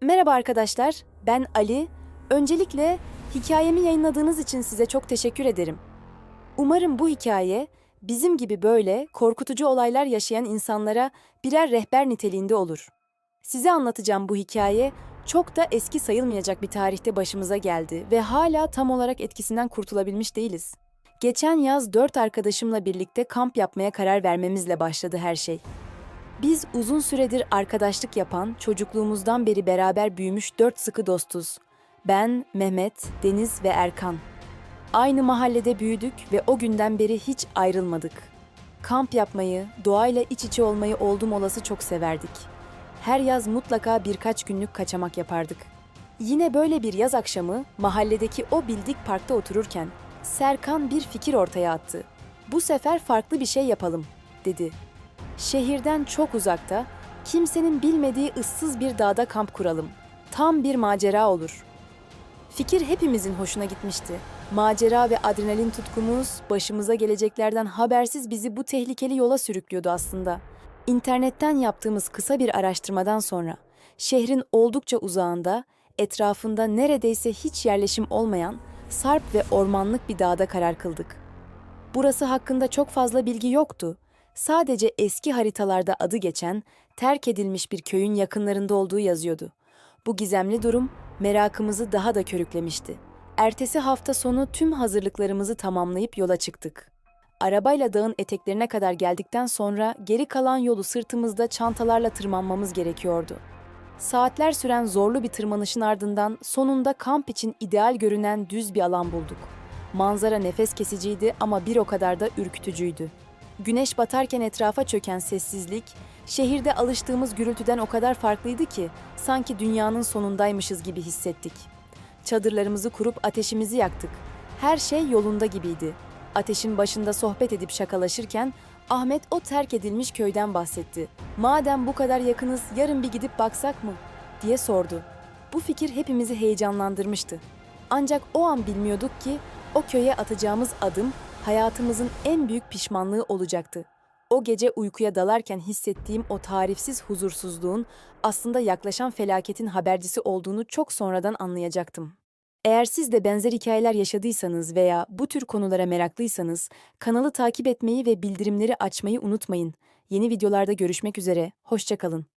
Merhaba arkadaşlar, ben Ali. Öncelikle hikayemi yayınladığınız için size çok teşekkür ederim. Umarım bu hikaye bizim gibi böyle korkutucu olaylar yaşayan insanlara birer rehber niteliğinde olur. Size anlatacağım bu hikaye çok da eski sayılmayacak bir tarihte başımıza geldi ve hala tam olarak etkisinden kurtulabilmiş değiliz. Geçen yaz dört arkadaşımla birlikte kamp yapmaya karar vermemizle başladı her şey. Biz uzun süredir arkadaşlık yapan, çocukluğumuzdan beri beraber büyümüş dört sıkı dostuz. Ben, Mehmet, Deniz ve Erkan. Aynı mahallede büyüdük ve o günden beri hiç ayrılmadık. Kamp yapmayı, doğayla iç içe olmayı oldum olası çok severdik. Her yaz mutlaka birkaç günlük kaçamak yapardık. Yine böyle bir yaz akşamı mahalledeki o bildik parkta otururken Serkan bir fikir ortaya attı. Bu sefer farklı bir şey yapalım, dedi. Şehirden çok uzakta, kimsenin bilmediği ıssız bir dağda kamp kuralım. Tam bir macera olur. Fikir hepimizin hoşuna gitmişti. Macera ve adrenalin tutkumuz başımıza geleceklerden habersiz bizi bu tehlikeli yola sürüklüyordu aslında. İnternetten yaptığımız kısa bir araştırmadan sonra şehrin oldukça uzağında, etrafında neredeyse hiç yerleşim olmayan sarp ve ormanlık bir dağda karar kıldık. Burası hakkında çok fazla bilgi yoktu. Sadece eski haritalarda adı geçen, terk edilmiş bir köyün yakınlarında olduğu yazıyordu. Bu gizemli durum merakımızı daha da körüklemişti. Ertesi hafta sonu tüm hazırlıklarımızı tamamlayıp yola çıktık. Arabayla dağın eteklerine kadar geldikten sonra geri kalan yolu sırtımızda çantalarla tırmanmamız gerekiyordu. Saatler süren zorlu bir tırmanışın ardından sonunda kamp için ideal görünen düz bir alan bulduk. Manzara nefes kesiciydi ama bir o kadar da ürkütücüydü. Güneş batarken etrafa çöken sessizlik, şehirde alıştığımız gürültüden o kadar farklıydı ki sanki dünyanın sonundaymışız gibi hissettik. Çadırlarımızı kurup ateşimizi yaktık. Her şey yolunda gibiydi. Ateşin başında sohbet edip şakalaşırken Ahmet o terk edilmiş köyden bahsetti. Madem bu kadar yakınız yarın bir gidip baksak mı? diye sordu. Bu fikir hepimizi heyecanlandırmıştı. Ancak o an bilmiyorduk ki o köye atacağımız adım hayatımızın en büyük pişmanlığı olacaktı. O gece uykuya dalarken hissettiğim o tarifsiz huzursuzluğun aslında yaklaşan felaketin habercisi olduğunu çok sonradan anlayacaktım. Eğer siz de benzer hikayeler yaşadıysanız veya bu tür konulara meraklıysanız kanalı takip etmeyi ve bildirimleri açmayı unutmayın. Yeni videolarda görüşmek üzere, hoşçakalın.